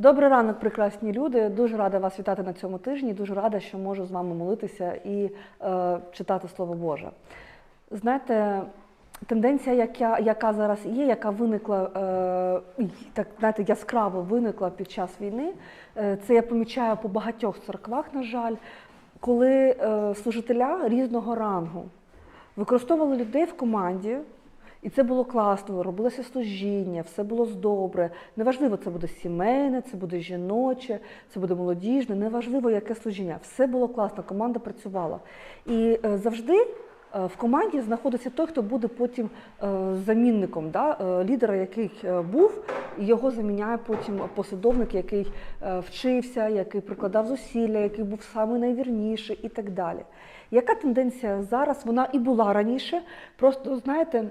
Добрий ранок, прекрасні люди. Дуже рада вас вітати на цьому тижні. Дуже рада, що можу з вами молитися і е, читати Слово Боже. Знаєте, тенденція, яка, яка зараз є, яка виникла е, так знаєте, яскраво виникла під час війни, е, це я помічаю по багатьох церквах, на жаль, коли е, служителя різного рангу використовували людей в команді. І це було класно, робилося служіння, все було добре. Неважливо, це буде сімейне, це буде жіноче, це буде молодіжне, неважливо, яке служіння. Все було класно, команда працювала. І е, завжди е, в команді знаходиться той, хто буде потім е, замінником да? лідера, який був, і його заміняє потім послідовник, який вчився, який прикладав зусилля, який був саме найвірніший і так далі. Яка тенденція зараз? Вона і була раніше. Просто знаєте.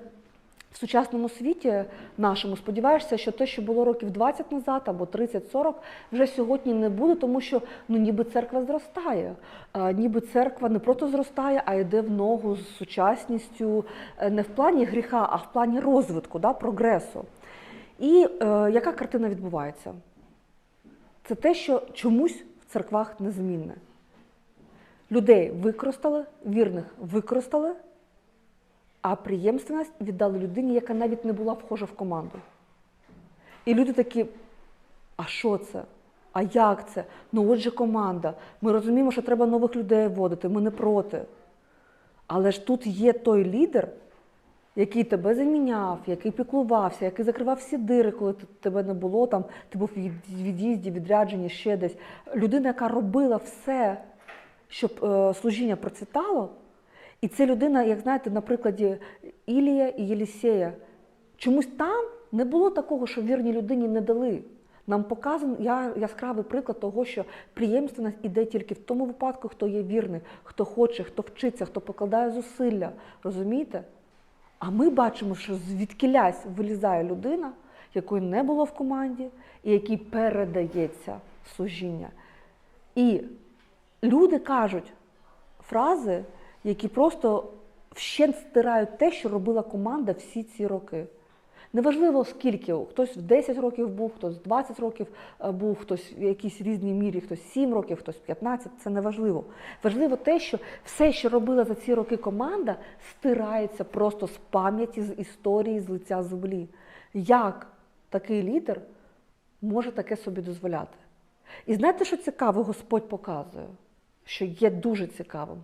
В сучасному світі нашому сподіваєшся, що те, що було років 20 назад або 30-40, вже сьогодні не буде, тому що ну ніби церква зростає. А, ніби церква не просто зростає, а йде в ногу з сучасністю е, не в плані гріха, а в плані розвитку, да, прогресу. І е, яка картина відбувається? Це те, що чомусь в церквах незмінне. Людей використали, вірних використали, а приємственність віддали людині, яка навіть не була вхожа в команду. І люди такі: а що це? А як це? Ну от же команда. Ми розуміємо, що треба нових людей вводити, ми не проти. Але ж тут є той лідер, який тебе заміняв, який піклувався, який закривав всі дири, коли тебе не було, там, ти був в від'їзді, відрядженні, ще десь. Людина, яка робила все, щоб е, служіння процвітало. І це людина, як знаєте, на прикладі Ілія і Єлісея. Чомусь там не було такого, що вірній людині не дали. Нам показаний я, яскравий приклад того, що приємственність іде тільки в тому випадку, хто є вірний, хто хоче, хто вчиться, хто покладає зусилля. Розумієте? А ми бачимо, що звідкілясь вилізає людина, якої не було в команді, і якій передається служіння. І люди кажуть фрази, які просто вщент стирають те, що робила команда всі ці роки. Неважливо скільки, хтось в 10 років був, хтось в 20 років е, був, хтось в якійсь різній мірі, хтось 7 років, хтось 15, це не важливо. Важливо те, що все, що робила за ці роки команда, стирається просто з пам'яті, з історії, з лиця землі. Як такий лідер може таке собі дозволяти? І знаєте, що цікаво, Господь показує, що є дуже цікавим.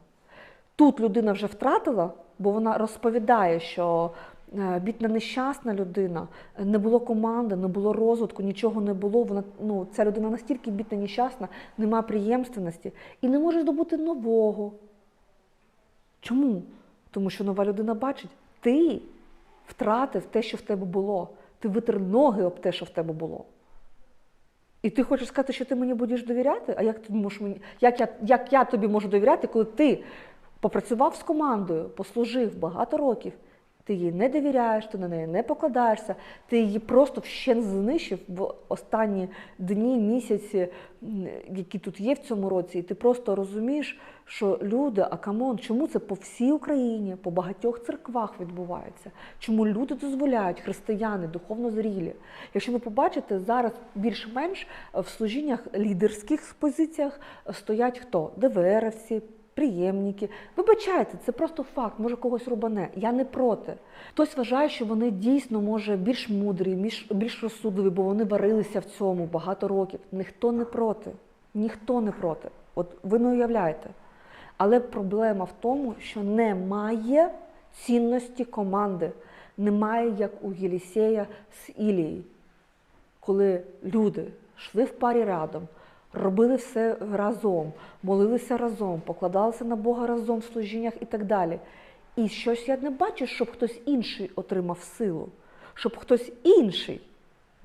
Тут людина вже втратила, бо вона розповідає, що е, бідна нещасна людина, не було команди, не було розвитку, нічого не було. Вона ну ця людина настільки бідна, нещасна, нема приємственності і не може здобути нового. Чому? Тому що нова людина бачить, ти втратив те, що в тебе було. Ти витер ноги об те, що в тебе було. І ти хочеш сказати, що ти мені будеш довіряти? А як ти можеш мені, як я, як я тобі можу довіряти, коли ти попрацював з командою, послужив багато років, ти їй не довіряєш, ти на неї не покладаєшся, ти її просто вщен знищив в останні дні, місяці, які тут є в цьому році, і ти просто розумієш, що люди, а камон, чому це по всій Україні, по багатьох церквах відбувається? Чому люди дозволяють, християни, духовно зрілі? Якщо ви побачите, зараз більш-менш в служіннях лідерських позиціях стоять хто? ДВРівці, приємники. Вибачайте, це просто факт, може когось рубане. Я не проти. Хтось вважає, що вони дійсно може більш мудрі, більш, більш розсудливі, бо вони варилися в цьому багато років. Ніхто не проти. Ніхто не проти. От ви не уявляєте. Але проблема в тому, що немає цінності команди, немає як у Єлісея з Ілією коли люди йшли в парі рядом, робили все разом, молилися разом, покладалися на Бога разом в служіннях і так далі. І щось я не бачу, щоб хтось інший отримав силу, щоб хтось інший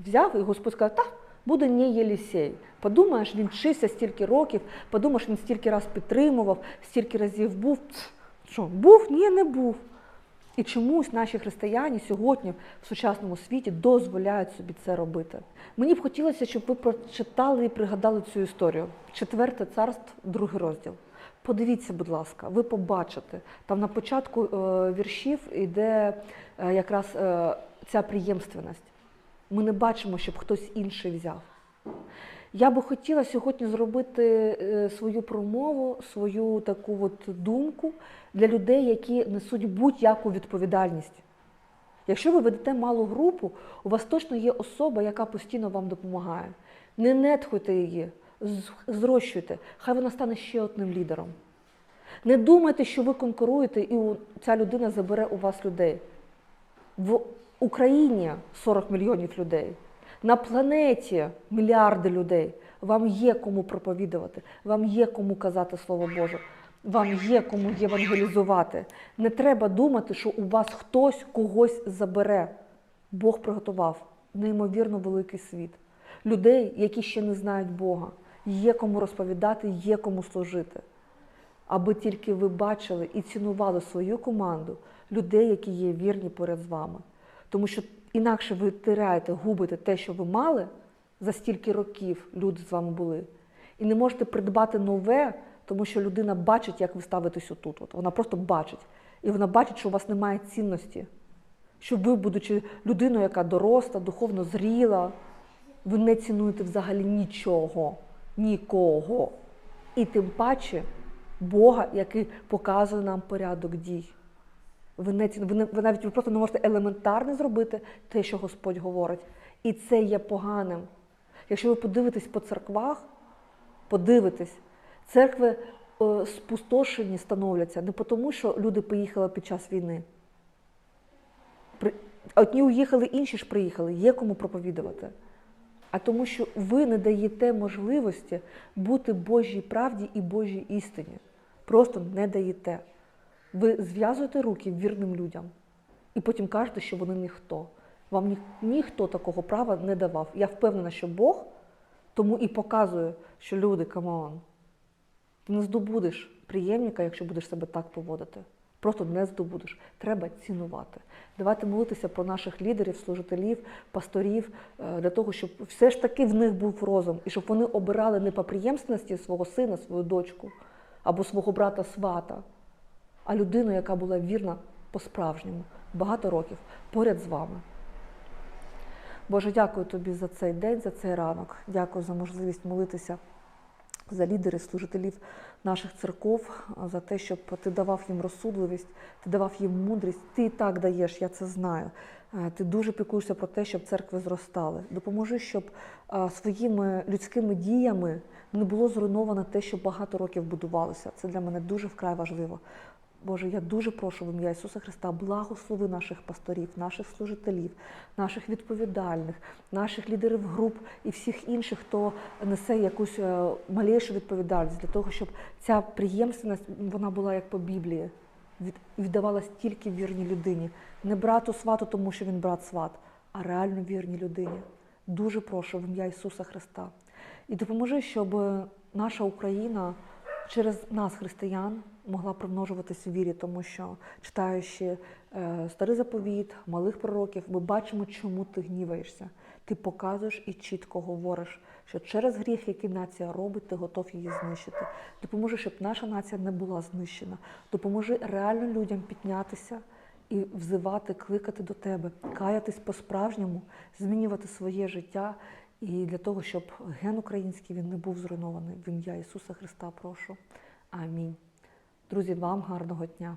взяв і Господь сказав, та буде не Єлісей. Подумаєш, він вчився стільки років, подумаєш, він стільки раз підтримував, стільки разів був. Що, був? Ні, не був. І чомусь наші християни сьогодні в сучасному світі дозволяють собі це робити. Мені б хотілося, щоб ви прочитали і пригадали цю історію. Четверте царство, другий розділ. Подивіться, будь ласка, ви побачите. Там на початку е, віршів йде е, якраз е, ця приємственність. Ми не бачимо, щоб хтось інший взяв. Я би хотіла сьогодні зробити е, свою промову, свою таку от думку для людей, які несуть будь-яку відповідальність. Якщо ви ведете малу групу, у вас точно є особа, яка постійно вам допомагає. Не нетхуйте її, зрощуйте, хай вона стане ще одним лідером. Не думайте, що ви конкуруєте, і ця людина забере у вас людей. В Україні 40 мільйонів людей, на планеті мільярди людей. Вам є кому проповідувати, вам є кому казати Слово Боже, вам є кому євангелізувати. Не треба думати, що у вас хтось когось забере. Бог приготував неймовірно великий світ. Людей, які ще не знають Бога. Є кому розповідати, є кому служити аби тільки ви бачили і цінували свою команду, людей, які є вірні поряд з вами. Тому що інакше ви тираєте, губите те, що ви мали за стільки років люди з вами були. І не можете придбати нове, тому що людина бачить, як ви ставитесь отут. От вона просто бачить. І вона бачить, що у вас немає цінності. Що ви, будучи людиною, яка доросла, духовно зріла, ви не цінуєте взагалі нічого, нікого. І тим паче Бога, який показує нам порядок дій. Ви, не, ви, навіть ви просто не можете елементарно зробити те, що Господь говорить. І це є поганим. Якщо ви подивитесь по церквах, подивитесь, церкви е, спустошені становляться не тому, що люди поїхали під час війни. При- Одні уїхали, інші ж приїхали, є кому проповідувати. А тому, що ви не даєте можливості бути Божій правді і Божій істині. Просто не даєте. Ви зв'язуєте руки вірним людям і потім кажете, що вони ніхто. Вам ні, ніхто такого права не давав. Я впевнена, що Бог тому і показує, що люди, камон, ти не здобудеш приємника, якщо будеш себе так поводити. Просто не здобудеш. Треба цінувати. Давайте молитися про наших лідерів, служителів, пасторів, е, для того, щоб все ж таки в них був розум, і щоб вони обирали не по приємственності свого сина, свою дочку або свого брата свата, а людину, яка була вірна по-справжньому багато років поряд з вами. Боже, дякую тобі за цей день, за цей ранок. Дякую за можливість молитися за лідерів, служителів наших церков, за те, щоб ти давав їм розсудливість, ти давав їм мудрість. Ти і так даєш, я це знаю. Е, Ти дуже піклуєшся про те, щоб церкви зростали. Допоможи, щоб е, своїми людськими діями не було зруйновано те, що багато років будувалося. Це для мене дуже вкрай важливо. Боже, я дуже прошу в ім'я Ісуса Христа, благослови наших пасторів, наших служителів, наших відповідальних, наших лідерів груп і всіх інших, хто несе якусь е, малейшу відповідальність для того, щоб ця приємственність вона була як по Біблії, від, віддавалась тільки вірній людині, не брату свату, тому що він брат сват, а реально вірній людині. Дуже прошу в ім'я Ісуса Христа. І допоможи, щоб наша Україна через нас, християн, могла примножуватись у вірі, тому що читаючи е, старий заповіт, малих пророків, ми бачимо, чому ти гніваєшся. Ти показуєш і чітко говориш, що через гріх, який нація робить, ти готов її знищити. Допоможи, щоб наша нація не була знищена. Допоможи реально людям піднятися і взивати, кликати до тебе, каятись по-справжньому, змінювати своє життя. І для того, щоб ген український він не був зруйнований. В ім'я Ісуса Христа прошу. Амінь. Друзі, вам гарного дня.